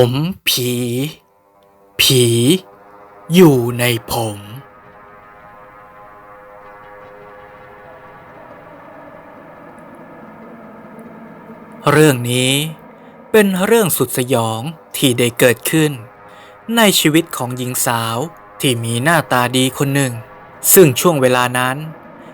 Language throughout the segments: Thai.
ผมผี ผี อยู่ในผม เรื่องนี้เป็นเรื่องสุดสยองที่ได้เกิดขึ้น ในชีวิตของหญิงสาวที่มีหน้าตาดีคนหนึ่ง ซึ่งช่วงเวลานั้น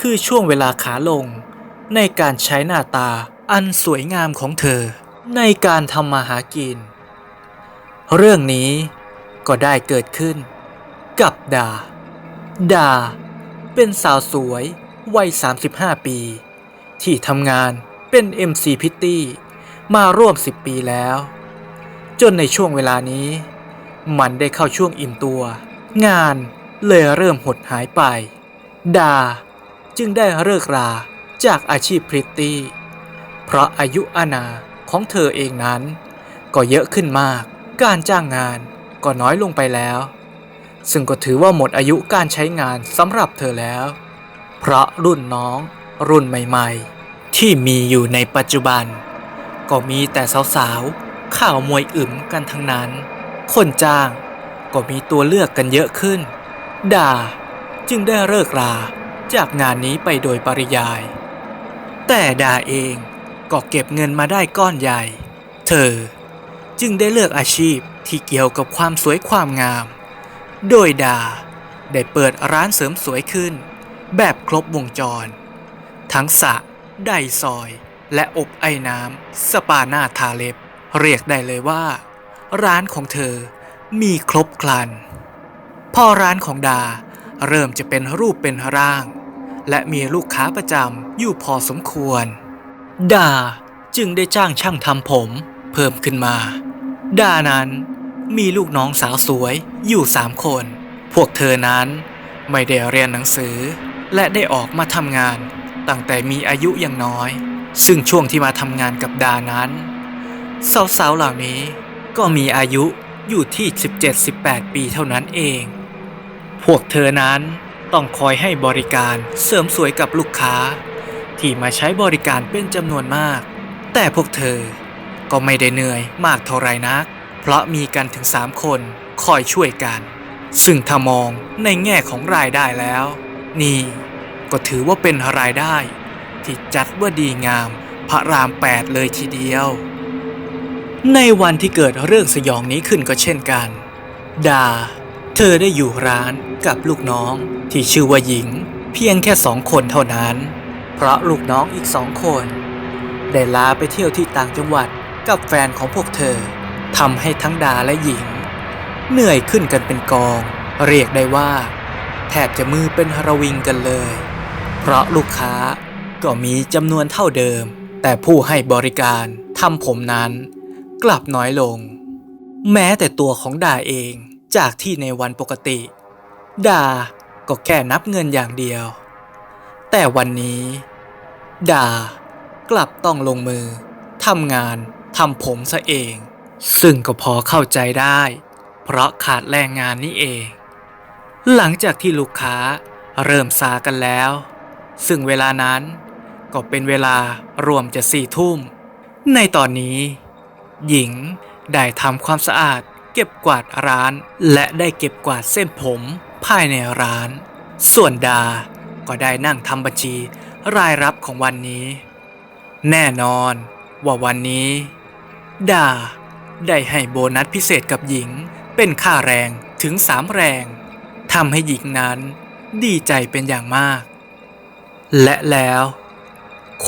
คือช่วงเวลาขาลง ในการใช้หน้าตาอันสวยงามของเธอ ในการทำมาหากิน เรื่องนี้ก็ได้เกิดขึ้น กับดา ดา เป็นสาวสวยวัย 35 ปี ที่ทำงานเป็น MC พิตตี้มาร่วม 10 ปีแล้ว จนในช่วงเวลานี้ มันได้เข้าช่วงอิ่มตัว งานเลยเริ่มหดหายไป ดาจึงได้เลิกราจากอาชีพพริตตี้ เพราะอายุอาณาของเธอเองนั้น ก็เยอะขึ้นมาก การจ้างงานก็น้อยลงไปแล้ว ซึ่งก็ถือว่าหมดอายุการใช้งานสำหรับเธอแล้ว เพราะรุ่นน้องรุ่นใหม่ๆ ที่มีอยู่ในปัจจุบัน ก็มีแต่สาวๆ ข่าวมวยอึมกันทั้งนั้น คนจ้างก็มีตัวเลือกกันเยอะขึ้นดาจึงได้เลิกราจากงานนี้ไปโดยปริยาย แต่ดาเองก็เก็บเงินมาได้ก้อนใหญ่ เธอ จึงได้เลือกอาชีพที่เกี่ยวกับความสวยความงาม โดยดา ได้เปิดร้านเสริมสวยขึ้น แบบครบวงจร ทั้งสระไดซอย และอบไอ้น้ำสปาหน้าทาเล็บ เรียกได้เลยว่า ร้านของเธอมีครบครัน พอร้านของดาเริ่มจะเป็นรูปเป็นร่าง และมีลูกค้าประจำอยู่พอสมควร ดาจึงได้จ้างช่างทำผมเพิ่มขึ้นมา ดานั้นมีลูกน้องสาวสวยอยู่สามคน พวกเธอนั้นไม่ได้เรียนหนังสือ และได้ออกมาทำงาน ตั้งแต่มีอายุยังน้อย ซึ่งช่วงที่มาทำงานกับดานั้น สาวๆเหล่านี้ก็มีอายุอยู่ที่ 17-18 ปีเท่านั้นเอง พวกเธอนั้นต้องคอยให้บริการเสริมสวยกับลูกค้า ที่มาใช้บริการเป็นจำนวนมาก แต่พวกเธอ ก็ไม่ได้เหนื่อยมากเท่าไรนัก เพราะมีกันถึง 3 คนคอยช่วยกัน ซึ่งถ้ามองในแง่ของรายได้แล้ว นี่ก็ถือว่าเป็นรายได้ ที่จัดว่าดีงามพระรามแปดเลยทีเดียว ในวันที่เกิดเรื่องสยองนี้ขึ้นก็เช่นกัน ดา เธอได้อยู่ร้านกับลูกน้องที่ชื่อว่าหญิง เพียงแค่สองคนเท่านั้น เพราะลูกน้องอีกสองคน ได้ลาไปเที่ยวที่ต่างจังหวัด กับแฟนของพวกเธอทำให้ทั้งดาและหญิง เหนื่อยขึ้นกันเป็นกอง เรียกได้ว่า แทบจะมือเป็นระวิงกันเลย เพราะลูกค้าก็มีจำนวนเท่าเดิม แต่ผู้ให้บริการทำผมนั้น กลับน้อยลง แม้แต่ตัวของดาเองจากที่ในวันปกติดาก็แค่นับเงินอย่างเดียว แต่วันนี้ดากลับต้องลงมือทำงาน ทำผมซะเอง ซึ่งก็พอเข้าใจได้ เพราะขาดแรงงานนี่เอง หลังจากที่ลูกค้าเริ่มซากันแล้ว ซึ่งเวลานั้นก็เป็นเวลารวมจะสี่ทุ่ม ในตอนนี้ หญิงได้ทำความสะอาดเก็บกวาดร้าน และได้เก็บกวาดเส้นผมภายในร้าน ส่วนดาก็ได้นั่งทำบัญชีรายรับของวันนี้ แน่นอนว่าวันนี้ ดา ได้ให้โบนัสพิเศษกับหญิง เป็นค่าแรงถึงสามแรงทำให้หญิงนั้นดีใจเป็นอย่างมาก และแล้ว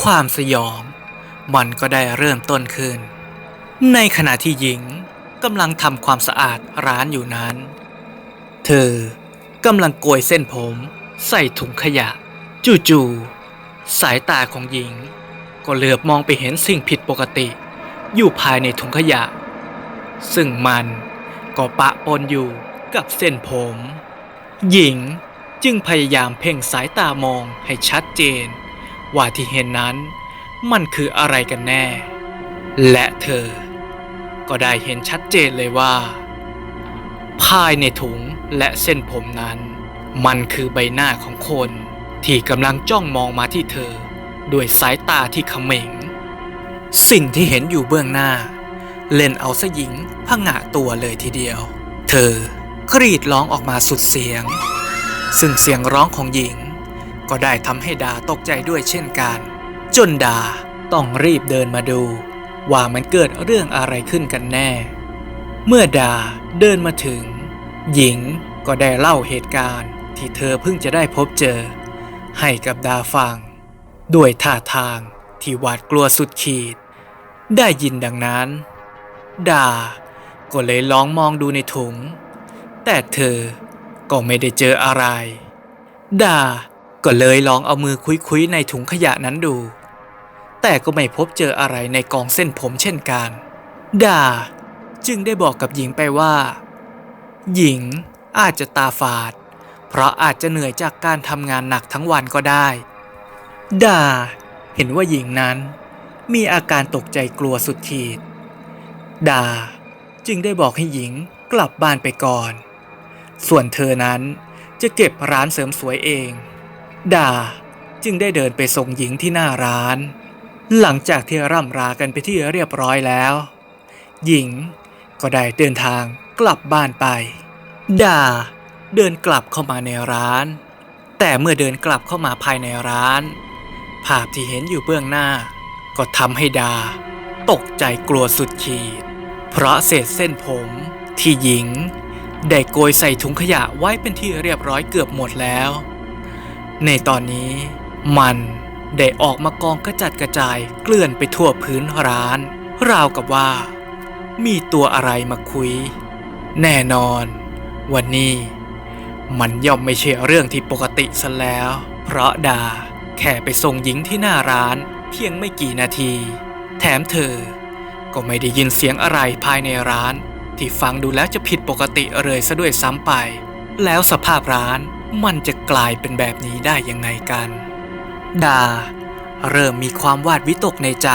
ความสยอง มันก็ได้เริ่มต้นขึ้น ในขณะที่หญิงกำลังทำความสะอาดร้านอยู่นั้น เธอกำลังโกยเส้นผม ใส่ถุงขยะ จู่ๆสายตาของหญิง ก็เหลือบมองไปเห็นสิ่งผิดปกติ อยู่ภายในถุงขยะ ซึ่งมันก็ปะปนอยู่กับเส้นผม หญิงจึงพยายามเพ่งสายตามองให้ชัดเจน ว่าที่เห็นนั้นมันคืออะไรกันแน่ และเธอ ก็ได้เห็นชัดเจนเลยว่า ภายในถุงและเส้นผมนั้น มันคือใบหน้าของคนที่กำลังจ้องมองมาที่เธอ ด้วยสายตาที่เขม็ง สิ่งที่เห็นอยู่เบื้องหน้า เล่นเอาซะหญิงผงะตัวเลยทีเดียว เธอกรีดร้องออกมาสุดเสียง ซึ่งเสียงร้องของหญิง ก็ได้ทำให้ดาตกใจด้วยเช่นกัน จนดาต้องรีบเดินมาดู ว่ามันเกิดเรื่องอะไรขึ้นกันแน่ เมื่อดาเดินมาถึง หญิงก็ได้เล่าเหตุการณ์ที่เธอเพิ่งจะได้พบเจอ ให้กับดาฟัง ด้วยท่าทาง ที่หวาดกลัวสุดขีด ได้ยินดังนั้น ดา ก็เลยลองมองดูในถุง แต่เธอก็ไม่ได้เจออะไร ดา ก็เลยลองเอามือคุยๆในถุงขยะนั้นดู แต่ก็ไม่พบเจออะไรในกองเส้นผมเช่นกัน ดา จึงได้บอกกับหญิงไปว่า หญิงอาจจะตาฝาด เพราะอาจจะเหนื่อยจากการทำงานหนักทั้งวันก็ได้ ดา เห็นว่าหญิงนั้นมีอาการตกใจกลัวสุดขีด ดาจึงได้บอกให้หญิงกลับบ้านไปก่อน ส่วนเธอนั้นจะเก็บร้านเสริมสวยเอง ดาจึงได้เดินไปส่งหญิงที่หน้าร้าน หลังจากที่ร่ำรากันไปที่เรียบร้อยแล้ว หญิงก็ได้เดินทางกลับบ้านไป ดาเดินกลับเข้ามาในร้าน แต่เมื่อเดินกลับเข้ามาภายในร้าน ภาพที่เห็นอยู่เบื้องหน้า ก็ทำให้ดา ตกใจกลัวสุดขีด เพราะเศษเส้นผมที่หญิง ได้โกยใส่ถุงขยะไว้เป็นที่เรียบร้อยเกือบหมดแล้ว ในตอนนี้มันได้ออกมากองกระจัดกระจายเกลื่อนไปทั่วพื้นร้าน ราวกับว่า มีตัวอะไรมาคุย แน่นอน วันนี้ มันย่อมไม่ใช่เรื่องที่ปกติซะแล้ว เพราะดา แค่ไปส่งหญิงที่หน้าร้านเพียงไม่กี่นาที แถมเธอ ก็ไม่ได้ยินเสียงอะไรภายในร้าน ที่ฟังดูแล้วจะผิดปกติเลยซะด้วยซ้ำไป แล้วสภาพร้านมันจะกลายเป็นแบบนี้ได้ยังไงกัน ดา เริ่มมีความวาดวิตกในใจ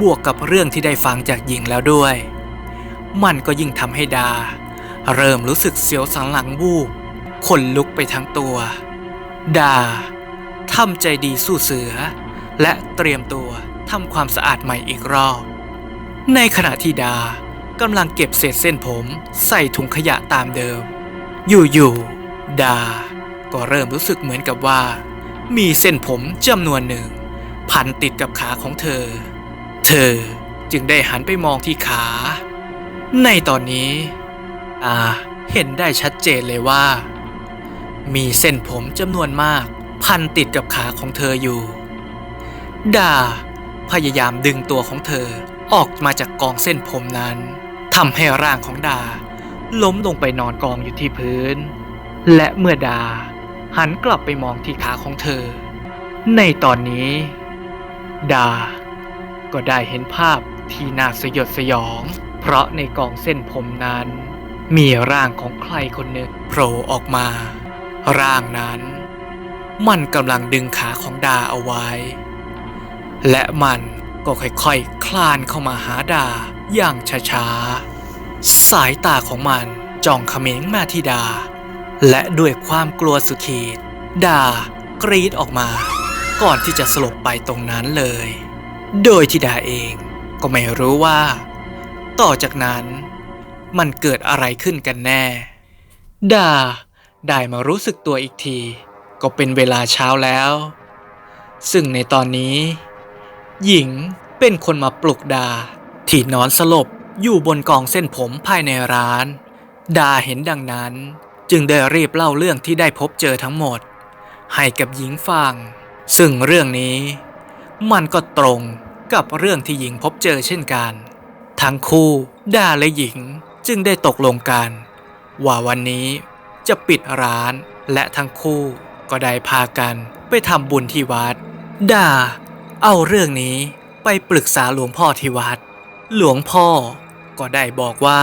บวกกับเรื่องที่ได้ฟังจากหญิงแล้วด้วย มันก็ยิ่งทำให้ดา เริ่มรู้สึกเสียวสันหลังวูบขนลุกไปทั้งตัว ดา ทำใจดีสู้เสือ และเตรียมตัวทำความสะอาดใหม่อีกรอบ ในขณะที่ดากำลังเก็บเศษเส้นผมใส่ถุงขยะตามเดิม อยู่ๆดา ก็เริ่มรู้สึกเหมือนกับว่า มีเส้นผมจำนวนหนึ่ง พันติดกับขาของเธอ เธอจึงได้หันไปมองที่ขา ในตอนนี้อาเห็นได้ชัดเจนเลยว่า มีเส้นผมจำนวนมาก พันติดกับขาของเธออยู่ ดา พยายามดึงตัวของเธอออกมาจากกองเส้นผมนั้นทำให้ร่างของดา ล้มลงไปนอนกองอยู่ที่พื้น และเมื่อดา หันกลับไปมองที่ขาของเธอ ในตอนนี้ ดา ก็ได้เห็นภาพที่น่าสยดสยอง เพราะในกองเส้นผมนั้น มีร่างของใครคนหนึ่งโผล่ออกมา ร่างนั้น มันกำลังดึงขาของดาเอาไว้ และมันก็ค่อยๆคลานเข้ามาหาดาอย่างช้าๆ สายตาของมันจ้องเขม็งมาที่ดา และด้วยความกลัวสุดขีด ดากรีดออกมา ก่อนที่จะสลบไปตรงนั้นเลย โดยที่ดาเองก็ไม่รู้ว่า ต่อจากนั้นมันเกิดอะไรขึ้นกันแน่ ดาได้มารู้สึกตัวอีกที ก็เป็นเวลาเช้าแล้ว ซึ่งในตอนนี้ หญิงเป็นคนมาปลุกดา ที่นอนสลบอยู่บนกองเส้นผมภายในร้าน ดาเห็นดังนั้น จึงได้รีบเล่าเรื่องที่ได้พบเจอทั้งหมด ให้กับหญิงฟัง ซึ่งเรื่องนี้ มันก็ตรงกับเรื่องที่หญิงพบเจอเช่นกัน ทั้งคู่ดาและหญิงจึงได้ตกลงกัน ว่าวันนี้จะปิดร้านและทั้งคู่ ก็ได้พากันไปทำบุญที่วัดดาเอาเรื่องนี้ไปปรึกษาหลวงพ่อที่วัด หลวงพ่อก็ได้บอกว่า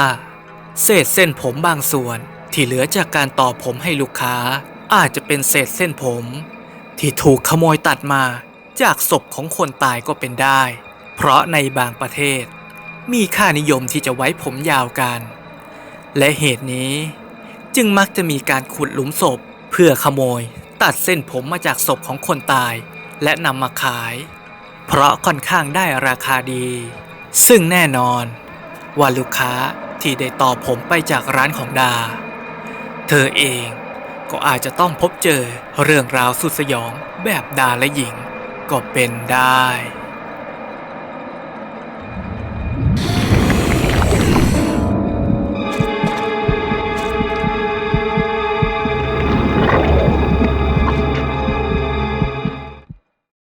เศษเส้นผมบางส่วนที่เหลือจากการต่อผมให้ลูกค้าอาจจะเป็นเศษเส้นผม ที่ถูกขโมยตัดมาจากศพของคนตายก็เป็นได้ เพราะในบางประเทศ มีค่านิยมที่จะไว้ผมยาวกัน และเหตุนี้จึงมักจะมีการขุดหลุมศพเพื่อขโมย ตัดเส้นผมมาจากศพของคนตาย และนำมาขาย เพราะค่อนข้างได้ราคาดี ซึ่งแน่นอน ว่าลูกค้าที่ได้ต่อผมไปจากร้านของดา เธอเองก็อาจจะต้องพบเจอเรื่องราวสุดสยองแบบดาและหญิงก็เป็นได้